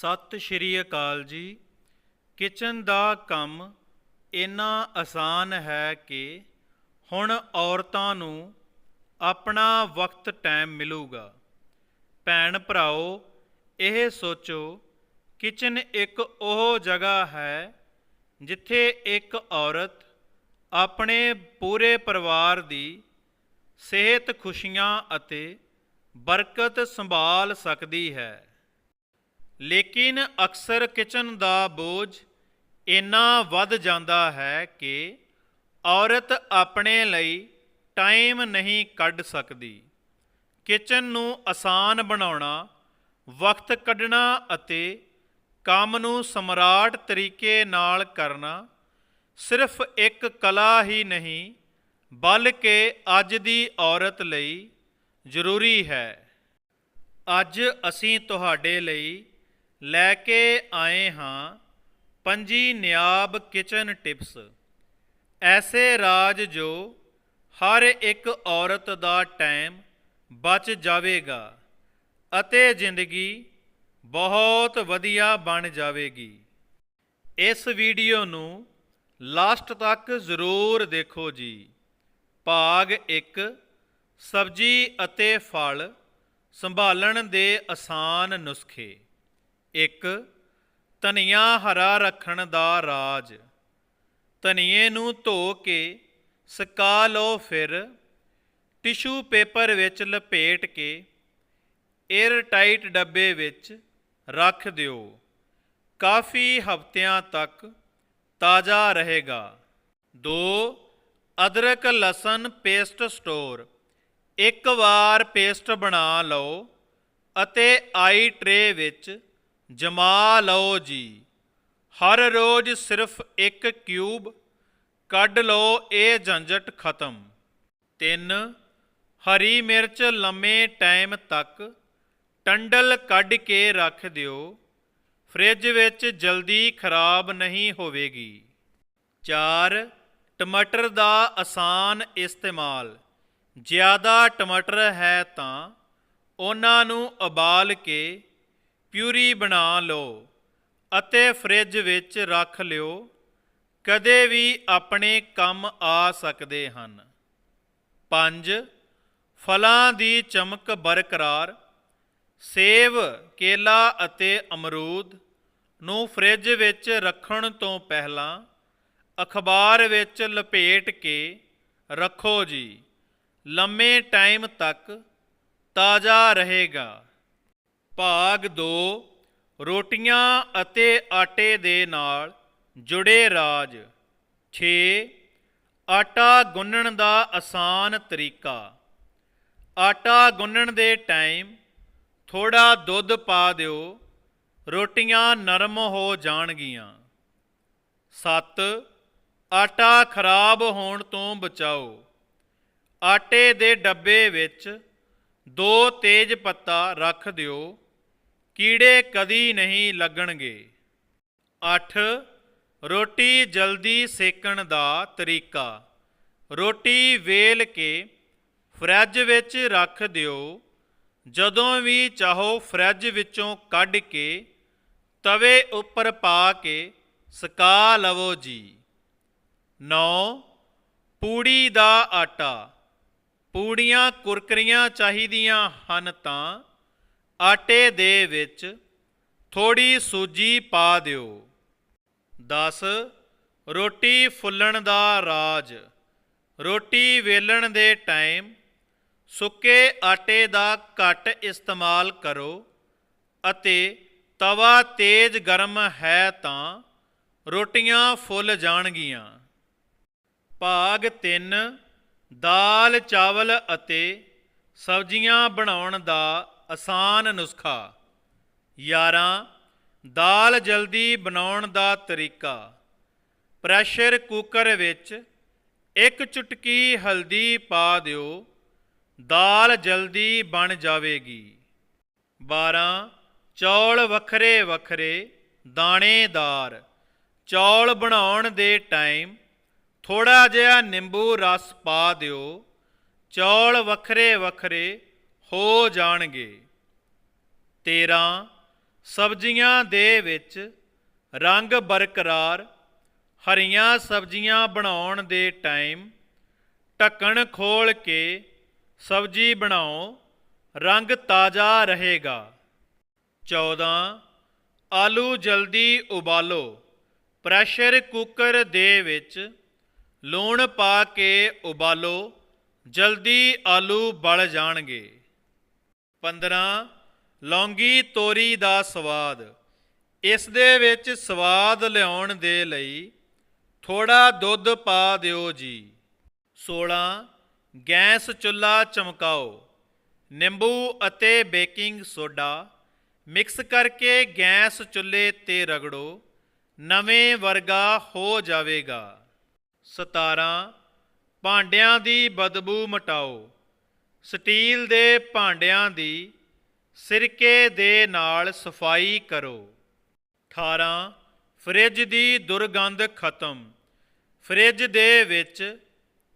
ਸਤਿ ਸ਼੍ਰੀ ਅਕਾਲ ਜੀ। ਕਿਚਨ ਦਾ ਕੰਮ ਇੰਨਾ ਆਸਾਨ ਹੈ ਕਿ ਹੁਣ ਔਰਤਾਂ ਨੂੰ ਆਪਣਾ ਵਕਤ ਟਾਈਮ ਮਿਲੂਗਾ। ਭੈਣ ਭਰਾਓ, ਇਹ ਸੋਚੋ, ਕਿਚਨ ਇੱਕ ਉਹ ਜਗ੍ਹਾ ਹੈ ਜਿੱਥੇ ਇੱਕ ਔਰਤ ਆਪਣੇ ਪੂਰੇ ਪਰਿਵਾਰ ਦੀ ਸਿਹਤ ਖੁਸ਼ੀਆਂ ਅਤੇ ਬਰਕਤ ਸੰਭਾਲ ਸਕਦੀ ਹੈ। ਲੇਕਿਨ ਅਕਸਰ ਕਿਚਨ ਦਾ ਬੋਝ ਇੰਨਾ ਵੱਧ ਜਾਂਦਾ ਹੈ ਕਿ ਔਰਤ ਆਪਣੇ ਲਈ ਟਾਈਮ ਨਹੀਂ ਕੱਢ ਸਕਦੀ। ਕਿਚਨ ਨੂੰ ਆਸਾਨ ਬਣਾਉਣਾ, ਵਕਤ ਕੱਢਣਾ ਅਤੇ ਕੰਮ ਨੂੰ ਸਮਰਾਟ ਤਰੀਕੇ ਨਾਲ ਕਰਨਾ ਸਿਰਫ ਇੱਕ ਕਲਾ ਹੀ ਨਹੀਂ, ਬਲਕਿ ਅੱਜ ਦੀ ਔਰਤ ਲਈ ਜ਼ਰੂਰੀ ਹੈ। ਅੱਜ ਅਸੀਂ ਤੁਹਾਡੇ ਲਈ ਲੈ ਕੇ ਆਏ ਹਾਂ, ਪੰਜੀ ਨਿਆਬ ਕਿਚਨ ਟਿਪਸ। ਐਸੇ ਰਾਜ ਜੋ ਹਰ ਇੱਕ ਔਰਤ ਦਾ ਟਾਈਮ ਬਚ ਜਾਵੇਗਾ ਅਤੇ ਜ਼ਿੰਦਗੀ ਬਹੁਤ ਵਧੀਆ ਬਣ ਜਾਵੇਗੀ। ਇਸ ਵੀਡੀਓ ਨੂੰ ਲਾਸਟ ਤੱਕ ਜ਼ਰੂਰ ਦੇਖੋ ਜੀ। ਭਾਗ 1 ਸਬਜ਼ੀ ਅਤੇ ਫਲ ਸੰਭਾਲਣ ਦੇ ਆਸਾਨ ਨੁਸਖੇ। ਇੱਕ, ਧਨੀਆ ਹਰਾ ਰੱਖਣ ਦਾ ਰਾਜ। ਧਨੀਏ ਨੂੰ ਧੋ ਕੇ ਸਕਾ ਲਓ ਫਿਰ, ਟਿਸ਼ੂ ਪੇਪਰ ਵਿੱਚ ਲਪੇਟ ਕੇ 에ਅਰ ਟਾਈਟ ਡੱਬੇ ਵਿੱਚ ਰੱਖ ਦਿਓ। ਕਾਫੀ ਹਫ਼ਤਿਆਂ ਤੱਕ ਤਾਜ਼ਾ ਰਹੇਗਾ। 2 ਅਦਰਕ ਲਸਣ ਪੇਸਟ ਸਟੋਰ। ਇੱਕ ਵਾਰ ਪੇਸਟ ਬਣਾ ਲਓ ਅਤੇ ਆਈ ਟਰੇ ਵਿੱਚ ਜਮਾ ਲਓ ਜੀ। ਹਰ ਰੋਜ਼ ਸਿਰਫ ਇੱਕ ਕਿਊਬ, ਕੱਢ ਲਓ ਇਹ ਝੰਜਟ ਖਤਮ। 3 ਹਰੀ ਮਿਰਚ ਲੰਮੇ ਟਾਈਮ ਤੱਕ, ਟੰਡਲ ਕੱਢ ਕੇ ਰੱਖ ਦਿਓ। ਫ੍ਰਿਜ ਵਿੱਚ ਜਲਦੀ ਖਰਾਬ ਨਹੀਂ ਹੋਵੇਗੀ। 4 ਟਮਾਟਰ ਦਾ ਆਸਾਨ ਇਸਤੇਮਾਲ। ਜ਼ਿਆਦਾ ਟਮਾਟਰ ਹੈ ਤਾਂ ਉਹਨਾਂ ਨੂੰ ਉਬਾਲ ਕੇ ਪਿਊਰੀ ਬਣਾ ਲਓ ਅਤੇ ਫ੍ਰਿਜ ਵਿੱਚ ਰੱਖ ਲਿਓ। ਕਦੇ ਵੀ ਆਪਣੇ ਕੰਮ ਆ ਸਕਦੇ ਹਨ। 5 ਫਲਾਂ ਦੀ ਚਮਕ ਬਰਕਰਾਰ। ਸੇਬ, ਕੇਲਾ ਅਤੇ ਅਮਰੂਦ ਨੂੰ ਫ੍ਰਿਜ ਵਿੱਚ ਰੱਖਣ ਤੋਂ ਪਹਿਲਾਂ ਅਖਬਾਰ ਵਿੱਚ ਲਪੇਟ ਕੇ ਰੱਖੋ ਜੀ। ਲੰਮੇ ਟਾਈਮ ਤੱਕ ਤਾਜ਼ਾ ਰਹੇਗਾ। ਭਾਗ 2 ਰੋਟੀਆਂ ਅਤੇ ਆਟੇ ਦੇ ਨਾਲ ਜੁੜੇ ਰਾਜ। 6 ਆਟਾ ਗੁੰਨਣ ਦਾ ਆਸਾਨ ਤਰੀਕਾ। ਆਟਾ ਗੁੰਨਣ ਦੇ ਟਾਈਮ ਥੋੜਾ ਦੁੱਧ ਪਾ ਦਿਓ, ਰੋਟੀਆਂ ਨਰਮ ਹੋ ਜਾਣਗੀਆਂ। 7 ਆਟਾ ਖਰਾਬ ਹੋਣ ਤੋਂ ਬਚਾਓ। ਆਟੇ ਦੇ ਡੱਬੇ ਵਿੱਚ ਦੋ ਤੇਜ ਪੱਤਾ ਰੱਖ ਦਿਓ। ਕੀੜੇ ਕਦੀ ਨਹੀਂ ਲੱਗਣਗੇ। 8 ਰੋਟੀ ਜਲਦੀ ਸੇਕਣ ਦਾ ਤਰੀਕਾ। ਰੋਟੀ ਵੇਲ ਕੇ ਫਰਿੱਜ ਵਿੱਚ ਰੱਖ ਦਿਓ। ਜਦੋਂ ਵੀ ਚਾਹੋ ਫਰਿੱਜ ਵਿੱਚੋਂ ਕੱਢ ਕੇ ਤਵੇ ਉੱਪਰ ਪਾ ਕੇ ਸੁਕਾ ਲਵੋ ਜੀ। 9 ਪੂੜੀ ਦਾ ਆਟਾ। ਪੂੜੀਆਂ ਕੁਰਕਰੀਆਂ ਚਾਹੀਦੀਆਂ ਹਨ ਤਾਂ ਆਟੇ ਦੇ ਵਿੱਚ ਥੋੜੀ ਸੂਜੀ ਪਾ ਦਿਓ। 10 ਰੋਟੀ ਫੁੱਲਣ ਦਾ ਰਾਜ। ਰੋਟੀ ਵੇਲਣ ਦੇ ਟਾਈਮ ਸੁੱਕੇ ਆਟੇ ਦਾ ਘੱਟ ਇਸਤੇਮਾਲ ਕਰੋ ਅਤੇ ਤਵਾ ਤੇਜ਼ ਗਰਮ ਹੈ ਤਾਂ ਰੋਟੀਆਂ ਫੁੱਲ ਜਾਣਗੀਆਂ। ਭਾਗ 3 ਦਾਲ, ਚਾਵਲ ਅਤੇ ਸਬਜ਼ੀਆਂ ਬਣਾਉਣ ਦਾ ਆਸਾਨ ਨੁਸਖਾ। 11 ਦਾਲ ਜਲਦੀ ਬਣਾਉਣ ਦਾ ਤਰੀਕਾ। ਪ੍ਰੈਸ਼ਰ ਕੁੱਕਰ ਵਿੱਚ ਇੱਕ ਚੁਟਕੀ ਹਲਦੀ ਪਾ ਦਿਓ। ਦਾਲ ਜਲਦੀ ਬਣ ਜਾਵੇਗੀ। 12 ਚੌਲ ਵੱਖਰੇ ਵੱਖਰੇ, ਦਾਣੇਦਾਰ। ਚੌਲ ਬਣਾਉਣ ਦੇ ਟਾਈਮ ਥੋੜਾ ਜਿਹਾ ਨਿੰਬੂ ਰਸ ਪਾ ਦਿਓ। ਚੌਲ ਵੱਖਰੇ ਵੱਖਰੇ ਹੋ ਜਾਣਗੇ। 13 ਸਬਜ਼ੀਆਂ ਦੇ ਵਿੱਚ ਰੰਗ ਬਰਕਰਾਰ, ਹਰੀਆਂ ਸਬਜ਼ੀਆਂ ਬਣਾਉਣ ਦੇ ਟਾਈਮ ਢੱਕਣ ਖੋਲ ਕੇ ਸਬਜ਼ੀ ਬਣਾਓ, ਰੰਗ ਤਾਜ਼ਾ ਰਹੇਗਾ। 14 ਆਲੂ ਜਲਦੀ ਉਬਾਲੋ, ਪ੍ਰੈਸ਼ਰ ਕੁੱਕਰ ਦੇ ਵਿੱਚ ਲੂਣ ਪਾ ਕੇ ਉਬਾਲੋ, ਜਲਦੀ ਆਲੂ ਬਲ ਜਾਣਗੇ। 15 ਲੌਂਗੀ ਤੋਰੀ ਦਾ ਸਵਾਦ। ਇਸ ਦੇ ਵਿੱਚ ਸਵਾਦ ਲਿਆਉਣ ਦੇ ਲਈ ਥੋੜਾ ਦੁੱਧ ਪਾ ਦਿਓ ਜੀ। 16 ਗੈਸ ਚੁੱਲ੍ਹਾ ਚਮਕਾਓ। ਨਿੰਬੂ ਅਤੇ ਬੇਕਿੰਗ ਸੋਡਾ ਮਿਕਸ ਕਰਕੇ ਗੈਸ ਚੁੱਲ੍ਹੇ ਤੇ ਰਗੜੋ। ਨਵੇਂ ਵਰਗਾ ਹੋ ਜਾਵੇਗਾ। 17 ਭਾਂਡਿਆਂ ਦੀ ਬਦਬੂ ਮਟਾਓ। ਸਟੀਲ ਦੇ ਭਾਂਡਿਆਂ ਦੀ ਸਿਰਕੇ ਦੇ ਨਾਲ ਸਫ਼ਾਈ ਕਰੋ। 18 ਫ੍ਰਿਜ ਦੀ ਦੁਰਗੰਧ ਖਤਮ। ਫ੍ਰਿਜ ਦੇ ਵਿੱਚ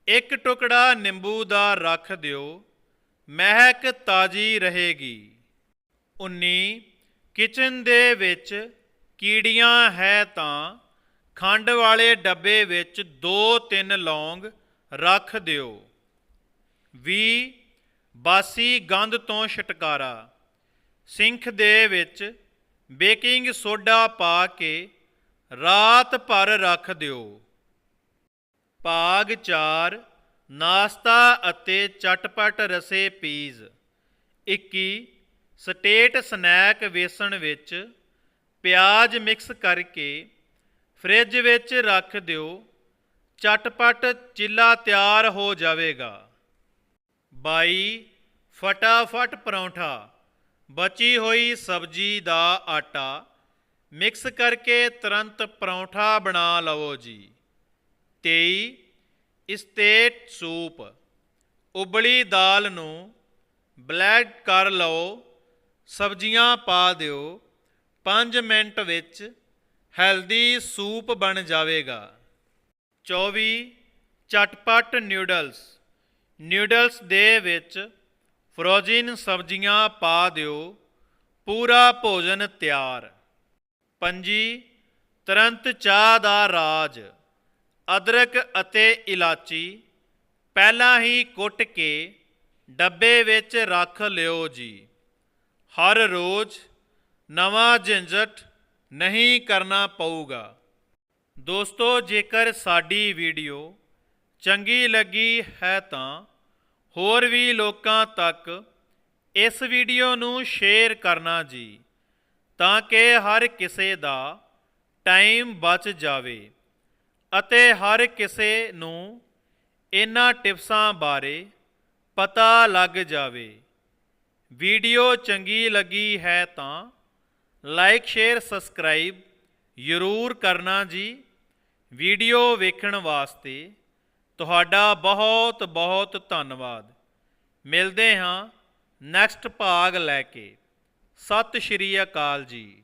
ਇੱਕ ਟੁਕੜਾ ਨਿੰਬੂ ਦਾ ਰੱਖ ਦਿਓ। ਮਹਿਕ ਤਾਜੀ ਰਹੇਗੀ। 19 ਕਿਚਨ ਦੇ ਵਿੱਚ ਕੀੜੀਆਂ ਹੈ ਤਾਂ ਖੰਡ ਵਾਲੇ ਡੱਬੇ ਵਿੱਚ 2-3 ਲੌਂਗ ਰੱਖ ਦਿਓ। 20 ਬਾਸੀ ਗੰਧ ਤੋਂ ਛੁਟਕਾਰਾ। ਸਿੰਖ ਦੇ ਵਿੱਚ ਬੇਕਿੰਗ ਸੋਡਾ ਪਾ ਕੇ ਰਾਤ ਭਰ ਰੱਖ ਦਿਓ। ਭਾਗ 4 ਨਾਸਤਾ ਅਤੇ ਚਟਪਟ ਰਸੇ ਪੀਜ਼। 21 ਸਟੇਟ ਸਨੈਕ ਵੇਸਣ ਵਿੱਚ ਪਿਆਜ਼ ਮਿਕਸ ਕਰਕੇ ਫ੍ਰਿਜ ਵਿੱਚ ਰੱਖ ਦਿਓ। ਚਟਪਟ ਚਿੱਲਾ ਤਿਆਰ ਹੋ ਜਾਵੇਗਾ। 22 ਫਟਾਫਟ ਪਰੌਂਠਾ। ਬਚੀ ਹੋਈ ਸਬਜ਼ੀ ਦਾ ਆਟਾ। ਮਿਕਸ ਕਰਕੇ ਤੁਰੰਤ ਪਰੌਂਠਾ ਬਣਾ ਲਵੋ ਜੀ। 23 ਸਟੇਟ ਸੂਪ। ਉਬਲੀ ਦਾਲ ਨੂੰ ਬਲੈਡ ਕਰ ਲਓ। ਸਬਜ਼ੀਆਂ ਪਾ ਦਿਓ। 5 ਮਿੰਟ ਵਿੱਚ ਹੈਲਦੀ ਸੂਪ ਬਣ ਜਾਵੇਗਾ। 24 ਚਟਪਟ ਨਿਊਡਲਸ ਨਿਊਡਲਸ ਦੇ ਵਿੱਚ ਫਰੋਜ਼ਨ ਸਬਜ਼ੀਆਂ ਪਾ ਦਿਓ। ਪੂਰਾ ਭੋਜਨ ਤਿਆਰ। ਪੰਜੀ, ਤੁਰੰਤ ਚਾਹ ਦਾ ਰਾਜ। ਅਦਰਕ ਅਤੇ ਇਲਾਚੀ ਪਹਿਲਾਂ ਹੀ ਕੁੱਟ ਕੇ ਡੱਬੇ ਵਿੱਚ ਰੱਖ ਲਿਓ ਜੀ। ਹਰ ਰੋਜ਼ ਨਵਾਂ ਝੰਜਟ ਨਹੀਂ ਕਰਨਾ ਪਊਗਾ। ਦੋਸਤੋ, ਜੇਕਰ ਸਾਡੀ ਵੀਡੀਓ ਚੰਗੀ ਲੱਗੀ ਹੈ ਤਾਂ ਹੋਰ ਵੀ ਲੋਕਾਂ ਤੱਕ ਇਸ ਵੀਡੀਓ ਨੂੰ ਸ਼ੇਅਰ ਕਰਨਾ ਜੀ, ਤਾਂ ਕਿ ਹਰ ਕਿਸੇ ਦਾ ਟਾਈਮ ਬਚ ਜਾਵੇ ਅਤੇ ਹਰ ਕਿਸੇ ਨੂੰ ਇਹਨਾਂ ਟਿਪਸਾਂ ਬਾਰੇ ਪਤਾ ਲੱਗ ਜਾਵੇ। ਵੀਡੀਓ ਚੰਗੀ ਲੱਗੀ ਹੈ ਤਾਂ ਲਾਈਕ, ਸ਼ੇਅਰ, ਸਬਸਕ੍ਰਾਈਬ ਜ਼ਰੂਰ ਕਰਨਾ ਜੀ। ਵੀਡੀਓ ਵੇਖਣ ਵਾਸਤੇ ਤੁਹਾਡਾ ਬਹੁਤ ਬਹੁਤ ਧੰਨਵਾਦ। ਮਿਲਦੇ ਹਾਂ ਨੈਕਸਟ ਭਾਗ ਲੈ ਕੇ। ਸਤਿ ਸ਼੍ਰੀ ਅਕਾਲ ਜੀ।